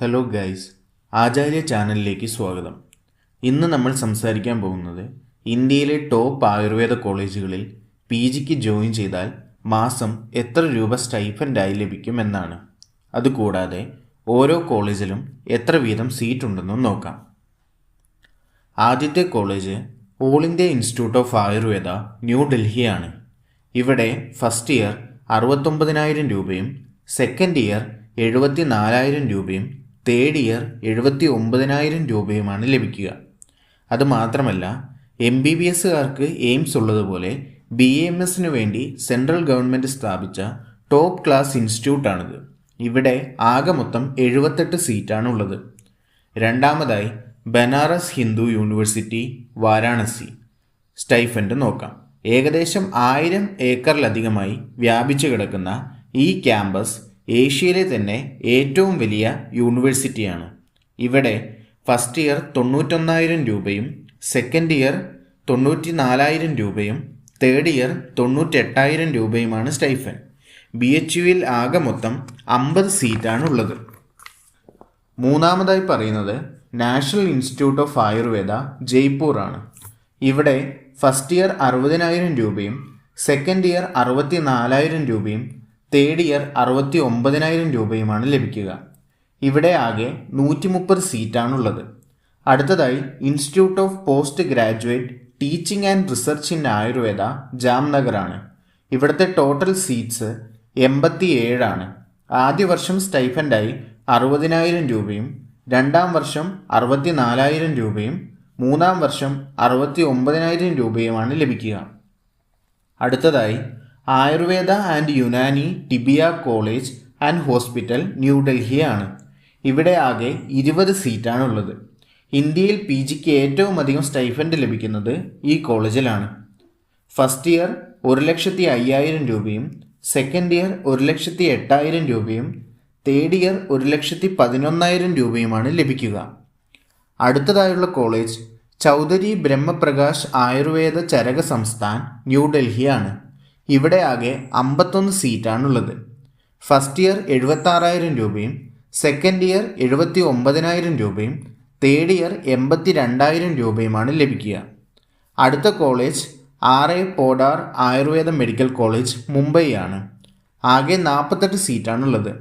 Hello guys ആചാര്യ ചാനലിലേക്ക് സ്വാഗതം. ഇന്ന് നമ്മൾ സംസാരിക്കാൻ പോകുന്നത് ഇന്ത്യയിലെ ടോപ്പ് ആയുർവേദ കോളേജുകളിൽ പി ജിക്ക് ജോയിൻ ചെയ്താൽ മാസം എത്ര രൂപ സ്റ്റൈഫൻഡായി ലഭിക്കും എന്നാണ്. അതുകൂടാതെ ഓരോ കോളേജിലും എത്ര വീതം സീറ്റ് ഉണ്ടെന്നും നോക്കാം. ആദ്യത്തെ college all India institute of Ayurveda ന്യൂഡൽഹിയാണ് ഇവിടെ ഫസ്റ്റ് ഇയർ അറുപത്തൊമ്പതിനായിരം രൂപയും സെക്കൻഡ് ഇയർ എഴുപത്തി നാലായിരം രൂപയും തേർഡ് ഇയർ എഴുപത്തി ഒമ്പതിനായിരം രൂപയുമാണ് ലഭിക്കുക. അതുമാത്രമല്ല എം ബി ബി എസ്സുകാർക്ക് എയിംസ് ഉള്ളതുപോലെ ബി എം എസിന് വേണ്ടി സെൻട്രൽ ഗവൺമെന്റ് സ്ഥാപിച്ച ടോപ്പ് ക്ലാസ് ഇൻസ്റ്റിറ്റ്യൂട്ടാണിത്. ഇവിടെ ആകെ മൊത്തം എഴുപത്തെട്ട് സീറ്റാണ് ഉള്ളത് രണ്ടാമതായി ബനാറസ് ഹിന്ദു യൂണിവേഴ്സിറ്റി വാരാണസി. സ്റ്റൈഫൻഡ് നോക്കാം. ഏകദേശം ആയിരം ഏക്കറിലധികമായി വ്യാപിച്ചു കിടക്കുന്ന ഈ ക്യാമ്പസ് ഏഷ്യയിലെ തന്നെ ഏറ്റവും വലിയ യൂണിവേഴ്സിറ്റിയാണ്. ഇവിടെ ഫസ്റ്റ് ഇയർ തൊണ്ണൂറ്റൊന്നായിരം രൂപയും സെക്കൻഡ് ഇയർ തൊണ്ണൂറ്റി നാലായിരം രൂപയും തേർഡ് ഇയർ തൊണ്ണൂറ്റെട്ടായിരം രൂപയുമാണ് സ്റ്റൈഫൻ ബി എച്ച് യുവിൽ ആകെ മൊത്തം അമ്പത് സീറ്റാണ് ഉള്ളത് മൂന്നാമതായി പറയുന്നത് national institute of Ayurveda Jaipur ആണ് ഇവിടെ ഫസ്റ്റ് ഇയർ അറുപതിനായിരം രൂപയും സെക്കൻഡ് ഇയർ അറുപത്തി നാലായിരം രൂപയും തേർഡ് ഇയർ അറുപത്തി ഒമ്പതിനായിരം രൂപയുമാണ് ലഭിക്കുക. ഇവിടെ ആകെ നൂറ്റി മുപ്പത് സീറ്റാണുള്ളത്. അടുത്തതായി institute of post graduate teaching and research in Ayurveda ജാംനഗറാണ്. ഇവിടുത്തെ ടോട്ടൽ സീറ്റ്സ് എൺപത്തി ഏഴാണ് ആദ്യ വർഷം സ്റ്റൈഫൻഡായി അറുപതിനായിരം രൂപയും രണ്ടാം വർഷം അറുപത്തി നാലായിരം രൂപയും മൂന്നാം വർഷം അറുപത്തി ഒമ്പതിനായിരം രൂപയുമാണ് ലഭിക്കുക. അടുത്തതായി Ayurveda and Unani Tibbia college and hospital ന്യൂഡൽഹിയാണ് ഇവിടെ ആകെ ഇരുപത് സീറ്റാണുള്ളത്. ഇന്ത്യയിൽ പി ജിക്ക് ഏറ്റവും അധികം സ്റ്റൈഫൻഡ് ലഭിക്കുന്നത് ഈ കോളേജിലാണ്. ഫസ്റ്റ് ഇയർ ഒരു ലക്ഷത്തി അയ്യായിരം രൂപയും സെക്കൻഡ് ഇയർ ഒരു ലക്ഷത്തി എട്ടായിരം രൂപയും തേർഡ് ഇയർ ഒരു ലക്ഷത്തി പതിനൊന്നായിരം രൂപയുമാണ് ലഭിക്കുക. അടുത്തതായുള്ള കോളേജ് ചൗധരി ബ്രഹ്മപ്രകാശ് ആയുർവേദ ചരക സംസ്ഥാൻ ന്യൂഡൽഹിയാണ് ഇവിടെ ആകെ അമ്പത്തൊന്ന് സീറ്റാണുള്ളത്. ഫസ്റ്റ് ഇയർ എഴുപത്താറായിരം രൂപയും സെക്കൻഡ് ഇയർ എഴുപത്തി ഒമ്പതിനായിരം രൂപയും തേർഡ് ഇയർ എൺപത്തി രണ്ടായിരം രൂപയുമാണ് ലഭിക്കുക. അടുത്ത college R A Podar Ayurveda medical college Mumbai ആണ്. ആകെ നാൽപ്പത്തെട്ട് സീറ്റാണുള്ളത്.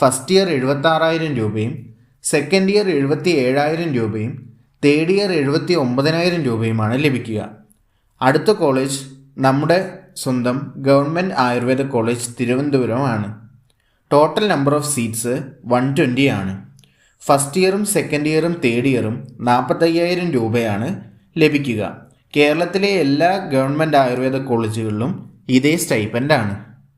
ഫസ്റ്റ് ഇയർ എഴുപത്താറായിരം രൂപയും സെക്കൻഡ് ഇയർ എഴുപത്തി ഏഴായിരം രൂപയും തേർഡ് ഇയർ എഴുപത്തി ഒമ്പതിനായിരം രൂപയുമാണ് ലഭിക്കുക. അടുത്ത കോളേജ് നമ്മുടെ സ്വന്തം government Ayurveda college തിരുവനന്തപുരമാണ്. Total number of seats one twenty ആണ്. ഫസ്റ്റ് ഇയറും സെക്കൻഡ് ഇയറും തേർഡ് ഇയറും നാൽപ്പത്തയ്യായിരം രൂപയാണ് ലഭിക്കുക. കേരളത്തിലെ എല്ലാ ഗവൺമെന്റ് ആയുർവേദ കോളേജുകളിലും ഇതേ സ്റ്റൈപ്പന്റാണ്